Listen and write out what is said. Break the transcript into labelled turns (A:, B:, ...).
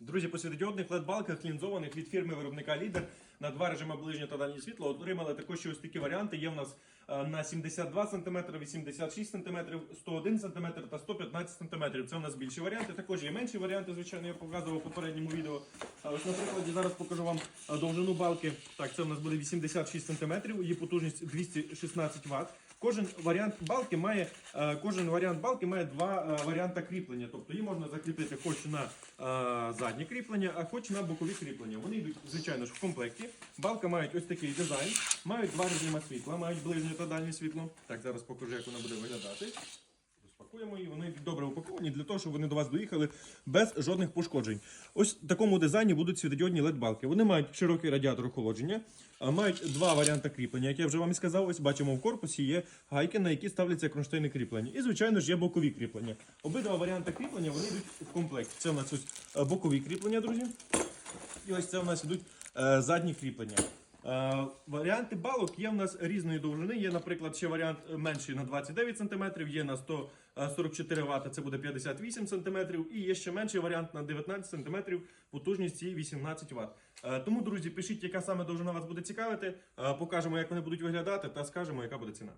A: Друзі, по світодіодних LED-балках лінзованих від фірми виробника Лідер на два режими ближнє та дальнє світло отримали також ось такі варіанти. Є в нас е, на 72 см, 86 см, 101 см та 115 см. Це у нас більші варіанти. Також є менші варіанти, звичайно, я показував у попередньому відео. Ось, наприклад, я зараз покажу вам довжину балки. Так, це у нас буде 86 см, її потужність 216 Вт. Кожен варіант балки має кожен варіант балки має два варіанти кріплення. Тобто її можна закріпити хоч на заднє кріплення, а хоч на бокові кріплення. Вони йдуть, звичайно ж, в комплекті. Балка мають ось такий дизайн, мають два режими світла, мають ближнє та дальнє світло. Так, зараз покажу, як вона буде виглядати. Розпакуємо її, вони добре упаковані для того, щоб вони до вас доїхали без жодних пошкоджень. Ось в такому дизайні будуть світодіодні LED-балки. Вони мають широкий радіатор охолодження, мають два варіанти кріплення. Як я вже вам і сказав, ось бачимо в корпусі є гайки, на які ставляться кронштейни кріплення. І, звичайно ж, є бокові кріплення. Обидва варіанти кріплення вони йдуть в комплекті. Це у нас ось е, бокові кріплення, друзі. І ось це у нас ідуть е, задні кріплення. Е, варіанти балок є в нас різної довжини. Є, наприклад, ще варіант менший на 29 см, є на 144 Вт, це буде 58 см, і є ще менший варіант на 19 см, потужність її 18 Вт. Е, тому, друзі, пишіть, яка саме довжина вас буде цікавити. Е, покажемо, як вони будуть виглядати, та скажемо, яка буде ціна.